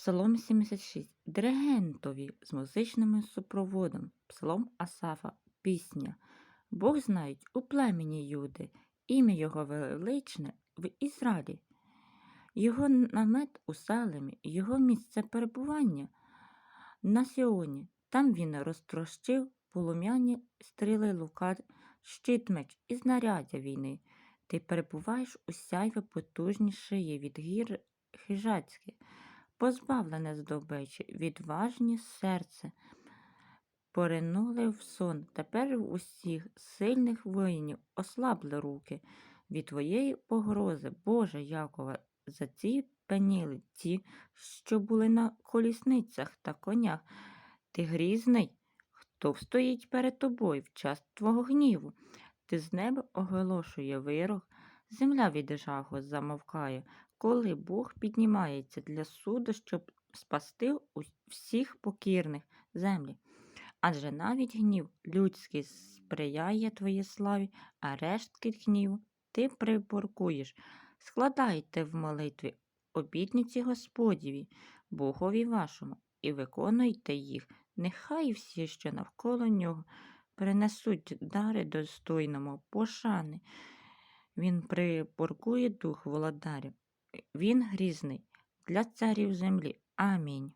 Псалом 76. Диригентові з музичним супроводом. Псалом Асафа. Пісня. Бог знають у племені Юди, ім'я його величне в Ізраїлі. Його намет у Салемі, його місце перебування на Сіоні. Там він розтрощив полум'яні стріли лука, щит меч і знаряддя війни. Ти перебуваєш у сяйві потужні шиї від гір хижацькі, позбавлене здобичі, відважні серце. Поринули в сон. Тепер у усіх сильних воїнів ослабли руки від твоєї погрози, Боже Якова, за ці пеніли ті, що були на колісницях та конях. Ти грізний, хто стоїть перед тобою в час твого гніву? Ти з неба оголошує вирок, земля від жаху замовкає, коли Бог піднімається для суду, щоб спасти всіх покірних землі. Адже навіть гнів людський сприяє твоїй славі, а рештки гніву ти приборкуєш. Складайте в молитві обітниці Господіві, Богові вашому, і виконуйте їх. Нехай всі, що навколо нього, принесуть дари достойному пошани. Він приборкує дух володарів. Він грізний для царів землі. Амінь.